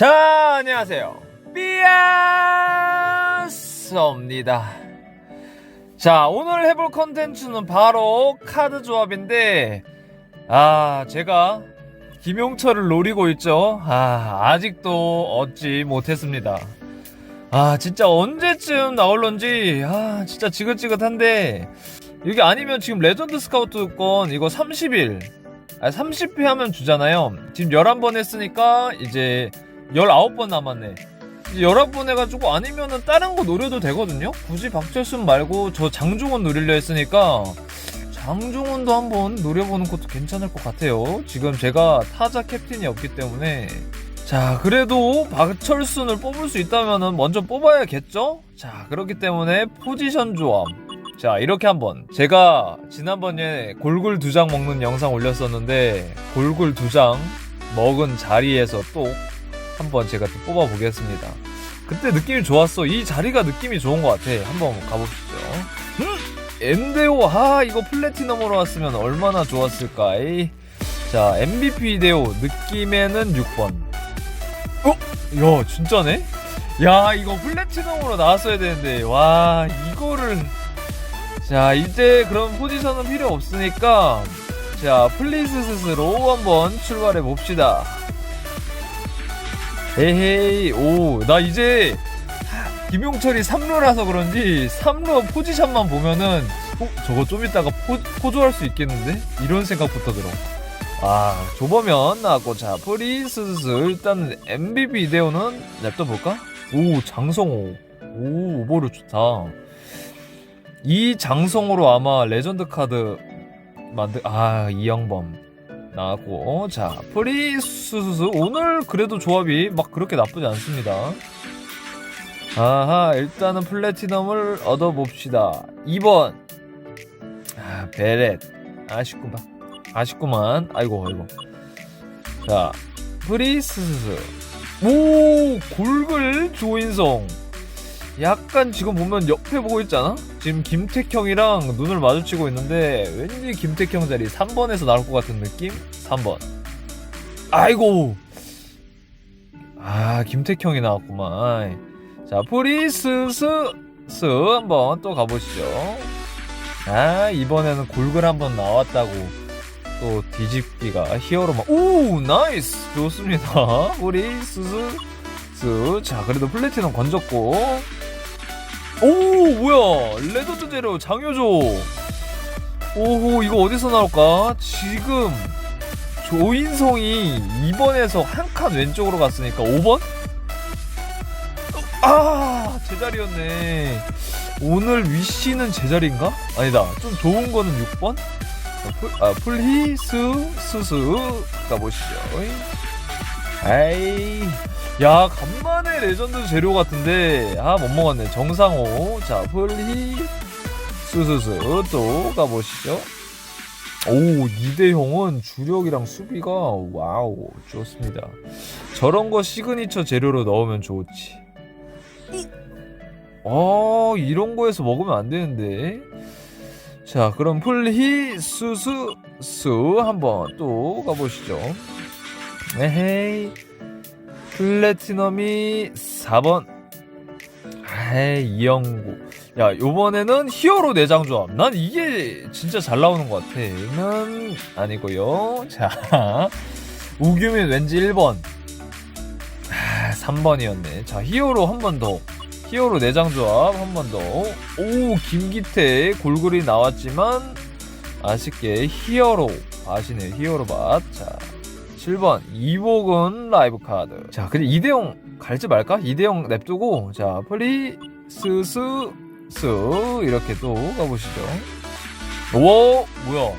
자, 안녕하세요. 삐아스입니다. 자, 오늘 해볼 컨텐츠는 바로 카드 조합인데, 아, 제가 김용철을 노리고 있죠. 아, 아직도 얻지 못했습니다. 아, 진짜 언제쯤 나올런지, 아, 진짜 지긋지긋한데, 이게 아니면 지금 레전드 스카우트권 이거 30일, 아, 30회 하면 주잖아요. 지금 11번 했으니까 이제 19번 남았네. 이제 19번 해가지고 아니면은 다른 거 노려도 되거든요? 굳이 박철순 말고 저 장중원 노리려 했으니까 장중원도 한번 노려보는 것도 괜찮을 것 같아요. 지금 제가 타자 캡틴이 없기 때문에 자, 그래도 박철순을 뽑을 수 있다면은 먼저 뽑아야겠죠? 자, 그렇기 때문에 포지션 조합. 자, 이렇게 한번. 제가 지난번에 골굴 두장 먹는 영상 올렸었는데, 골굴 두장 먹은 자리에서 또 한번 제가 또 뽑아보겠습니다. 그때 느낌이 좋았어. 이 자리가 느낌이 좋은 것 같아. 한번 가봅시죠. 음! 엔데오, 아, 이거 플래티넘으로 왔으면 얼마나 좋았을까. 이 자, MVP 데오, 느낌에는 6번. 어? 야, 진짜네? 야, 이거 플래티넘으로 나왔어야 되는데, 와, 이거를. 자, 이제 그런 포지션은 필요 없으니까, 자, 플리스스로 한번 출발해 봅시다. 에헤이, 오, 나 이제, 김용철이 3루라서 그런지, 3루 포지션만 보면은, 어, 저거 좀 이따가 포, 포조할 수 있겠는데? 이런 생각부터 들어. 아, 조범면 나왔고, 자, 프리스스, 일단 MVP 이대호는 냅둬볼까? 오, 장성호. 오, 오버를 좋다. 이 장성호로 아마 레전드 카드 만들, 아, 이영범. 나왔고, 자, 프리스스, 오늘 그래도 조합이 막 그렇게 나쁘지 않습니다. 아하, 일단은 플래티넘을 얻어봅시다. 2번. 아, 베렛. 아쉽구만. 아쉽구만. 아이고, 아이고. 자, 프리스스. 오, 골글 조인성. 약간 지금 보면 옆에 보고 있잖아? 지금 김택형이랑 눈을 마주치고 있는데, 왠지 김택형 자리 3번에서 나올 것 같은 느낌? 3번. 아이고! 아, 김택형이 나왔구만. 자, 프리스스, 스, 한번 또 가보시죠. 아, 이번에는 골글 한번 나왔다고. 또 뒤집기가 히어로만 오 나이스 좋습니다 우리 스스 스. 자 그래도 플래티넘 건졌고 오 뭐야 레드드 제로 장효조 오호 이거 어디서 나올까 지금 조인성이 2번에서 한 칸 왼쪽으로 갔으니까 5번? 아 제자리였네 오늘 위시는 제자리인가? 아니다 좀 좋은 거는 6번? 풀, 아, 풀히스 수수 가보시죠. 에이, 야 간만에 레전드 재료 같은데 아 못 먹었네. 정상호, 자 풀히 수수수 또 가보시죠. 오 이대형은 주력이랑 수비가 와우 좋습니다. 저런 거 시그니처 재료로 넣으면 좋지. 어 이런 거에서 먹으면 안 되는데. 자, 그럼 풀히 수수 수 한번 또 가보시죠. 에헤이 플래티넘이 4번. 에이 이영구. 야, 요번에는 히어로 내장 조합. 난 이게 진짜 잘 나오는 것 같아. 는 아니고요. 자, 우규민 왠지 1번. 아, 3번이었네. 자, 히어로 한 번 더. 히어로 내장 조합 한 번 더. 오, 김기태 골골이 나왔지만 아쉽게 히어로 아시네 히어로 밭. 자, 7번 이복은 라이브 카드. 자, 근데 이대용 갈지 말까? 이대용 냅두고 자, 플리 스스 스 이렇게 또 가보시죠. 오, 뭐야?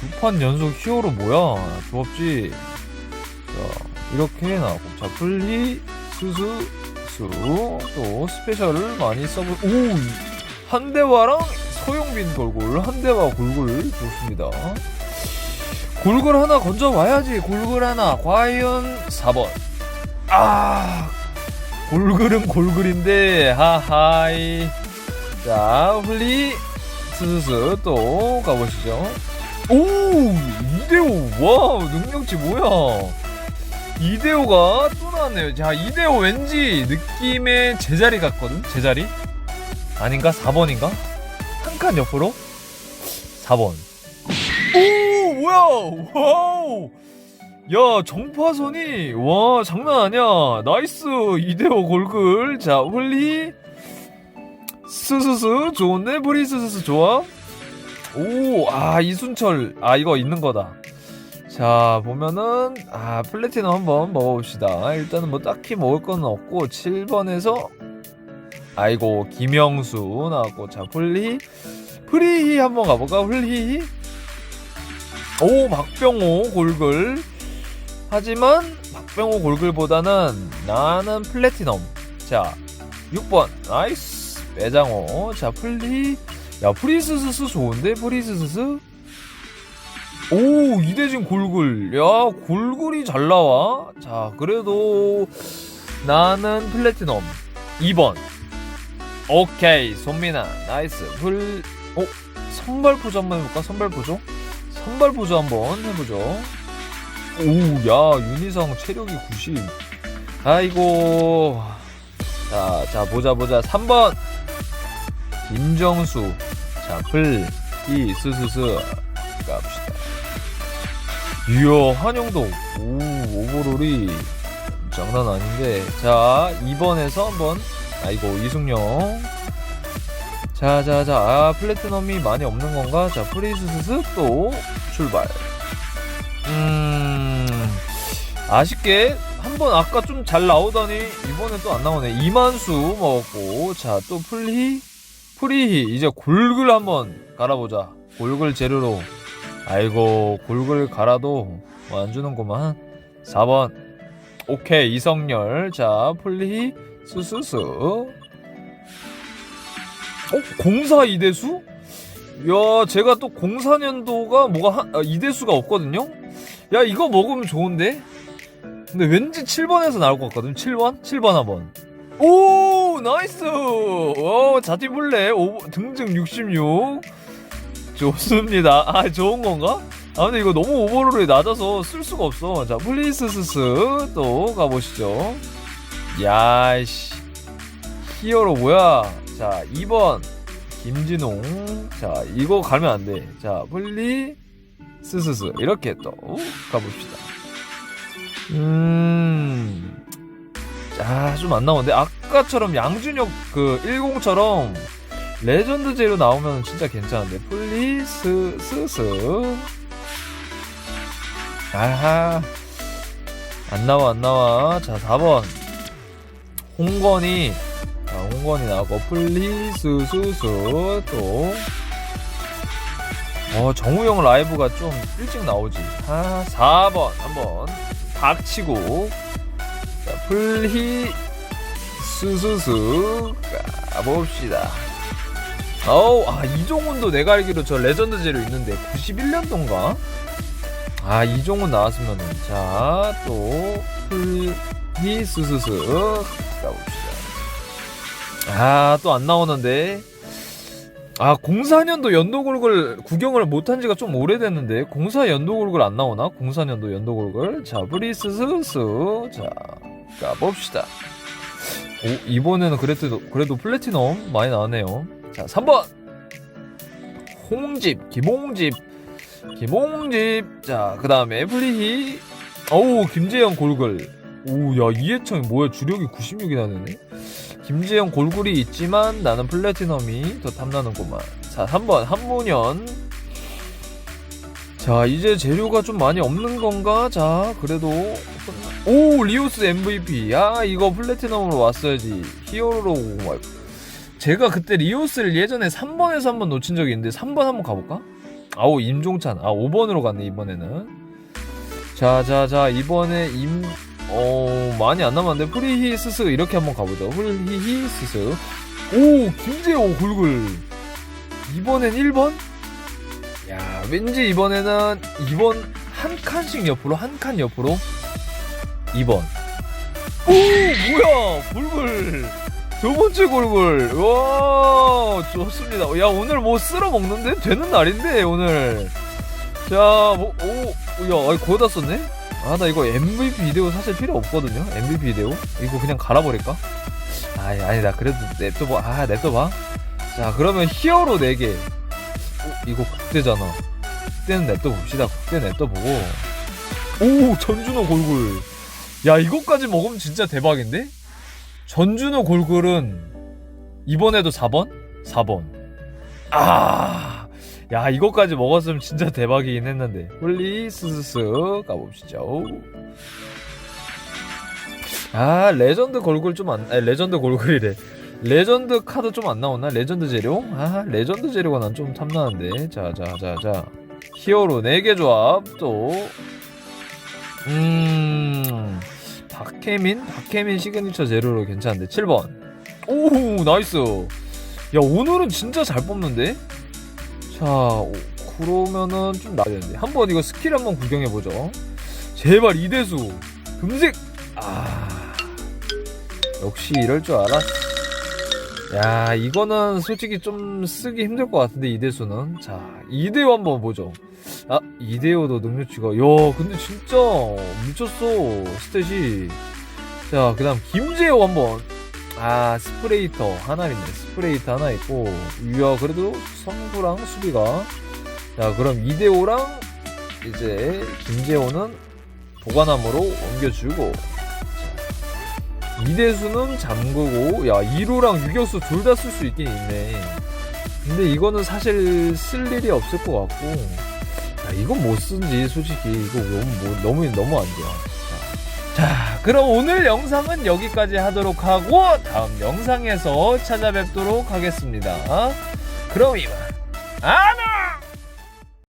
두 판 연속 히어로 뭐야? 조합지. 자, 이렇게 나오고 자, 플리 스스 또 스페셜을 많이 써보 오 한대화랑 서용빈 골골 한대화 골골 좋습니다 골골 하나 건져와야지 골골 하나 과연 4번 아 골글은 골글인데 하하이 자 훌리 스스스 또 가보시죠 오 이대호 와 능력치 뭐야 이대호가 또 나왔네요. 자, 이대호 왠지 느낌의 제자리 같거든? 제자리? 아닌가? 4번인가? 한 칸 옆으로? 4번. 오, 뭐야! 와우! 야, 정파선이, 와, 장난 아니야. 나이스, 이대호 골글. 자, 홀리. 스스스, 좋은데? 브리 스스스, 좋아? 오, 아, 이순철. 아, 이거 있는 거다. 자 보면은 아 플래티넘 한번 먹어봅시다 일단은 뭐 딱히 먹을 건 없고 7번에서 아이고 김영수 나왔고 자 플리 프리히 한번 가볼까 플리히 오 박병호 골글. 하지만 박병호 골글보다는 나는 플래티넘. 자 6번. 나이스. 매장호. 자 플리. 야 프리스스스 좋은데 프리스스스? 오 이대진 골글. 야 골글이 잘 나와. 자 그래도 나는 플래티넘. 2번. 오케이 손민아. 나이스. 풀 어? 선발 포즈 한번 해볼까? 선발 포즈 선발 포즈 한번 해보죠. 오 야 윤희성 체력이 90 아이고. 자, 자 보자 보자. 3번. 김정수. 자 플 이 스스스. 갑시다. 이야 한영동 오 오버롤이 장난 아닌데. 자 2번에서 한번. 아이고 이승용 자자자 아 플래티넘이 많이 없는 건가? 자 프리스스 또 출발. 음 아쉽게 한번 아까 좀 잘 나오더니 이번엔 또안 나오네. 이만수 먹었고 자 또 플리 프리히 이제 골글 한번 갈아보자. 골글 재료로. 아이고 골글 갈아도 뭐 안 주는구만. 4번. 오케이 이성열. 자 플리 수수수 어? 공사 이대수? 야 제가 또 공사년도가 뭐가 한, 아, 이대수가 없거든요? 야 이거 먹으면 좋은데? 근데 왠지 7번에서 나올 것 같거든 7번? 7번 한번 오 나이스 오 자티블레 등등 66 좋습니다. 아 좋은 건가? 아 근데 이거 너무 오버롤이 낮아서 쓸 수가 없어. 자 플리스스스 또 가보시죠. 야이씨 히어로 뭐야? 자 2번 김진홍. 자 이거 가면 안 돼. 자 플리 스스스 이렇게 또 가봅시다. 음. 자, 좀 안 나오는데 아까처럼 양준혁 그 10처럼 레전드 제로 나오면 진짜 괜찮은데 플리스 스스 아하 안 나와 안 나와 자 4번 홍건이 자 홍건이 나오고 플리스 스스 또 어, 정우영 라이브가 좀 일찍 나오지. 아, 4번 한번 닥치고 자, 플히 스스스 가봅시다. 어우, 아, 이종훈도 내가 알기로 저 레전드 제로 있는데 91년도인가? 아, 이종훈 나왔으면은 자, 또 플히 스스스 가봅시다. 아, 또 안 나오는데. 아, 04년도 연도골글 구경을 못한 지가 좀 오래됐는데 04 연도골글 안 나오나? 04년도 연도골글. 자, 브리스스스. 자, 가봅시다. 오, 이번에는 그래도 그래도 플래티넘 많이 나왔네요. 자, 3번. 홍집, 김홍집. 김홍집. 자, 그 다음에 플리히. 어우, 김재영 골글. 오, 야, 이해창이 뭐야? 주력이 96이나 되네. 김재영 골굴이 있지만 나는 플래티넘이 더 탐나는구만. 자, 3번 한문현. 자, 이제 재료가 좀 많이 없는 건가? 자, 그래도 오, 리오스 MVP. 야, 이거 플래티넘으로 왔어야지. 히어로로 막 제가 그때 리오스를 예전에 3번에서 한번 놓친 적이 있는데 3번 한번 가볼까? 아우 임종찬. 아 5번으로 갔네 이번에는. 자자자 이번에 임 어, 많이 안 남았는데 프리히 스스 이렇게 한번 가보죠. 프리히스스. 오, 김재호 골글. 이번엔 1번? 야, 왠지 이번에는 2번 한 칸씩 옆으로 한 칸 옆으로 2번. 오, 뭐야? 골글. 두 번째 골글. 와, 좋습니다. 야, 오늘 뭐 쓸어 먹는데 되는 날인데 오늘. 자, 뭐, 오, 야, 거의 다 썼네. 아 나 이거 MVP 비데오 사실 필요 없거든요. MVP 비데오? 이거 그냥 갈아버릴까? 아니 아니다 그래도 냅둬봐. 아 냅둬봐. 자 그러면 히어로 4개. 어, 이거 국대잖아. 국대는 냅둬봅시다. 국대 냅둬보고. 오 전준호 골굴 야 이거까지 먹으면 진짜 대박인데? 전준호 골굴은 이번에도 4번? 4번. 아, 야 이거까지 먹었으면 진짜 대박이긴 했는데 홀리 스스스 가봅시죠. 아 레전드 골굴 좀 안, 아니 레전드 골굴이래. 레전드 카드 좀 안 나오나? 레전드 재료? 아 레전드 재료가 난 좀 탐나는데. 자자자 자. 히어로 4개 조합 또. 음. 박혜민? 박혜민 시그니처 재료로 괜찮은데 7번. 오 나이스. 야 오늘은 진짜 잘 뽑는데? 자 오, 그러면은 좀 나야 되는데 한번 이거 스킬 한번 구경해 보죠. 제발 이대수 금색 아 역시 이럴 줄 알았. 야 이거는 솔직히 좀 쓰기 힘들 것 같은데 이대수는 자 이대호 한번 보죠. 아 이대호도 능력치가 야 근데 진짜 미쳤어 스탯이. 자 그 다음 김재호 한번 아 스프레이터 하나 있네 스프레이터 하나 있고 이야 그래도 선구랑 수비가. 자 그럼 이대호랑 이제 김재호는 보관함으로 옮겨주고 자, 이대수는 잠그고 야 1호랑 유격수 둘 다 쓸 수 있긴 있네. 근데 이거는 사실 쓸 일이 없을 것 같고 야 이건 못 쓴지 솔직히. 이거 너무 뭐, 너무 너무 안 좋아 자, 그럼 오늘 영상은 여기까지 하도록 하고 다음 영상에서 찾아뵙도록 하겠습니다. 그럼 이만 안녕!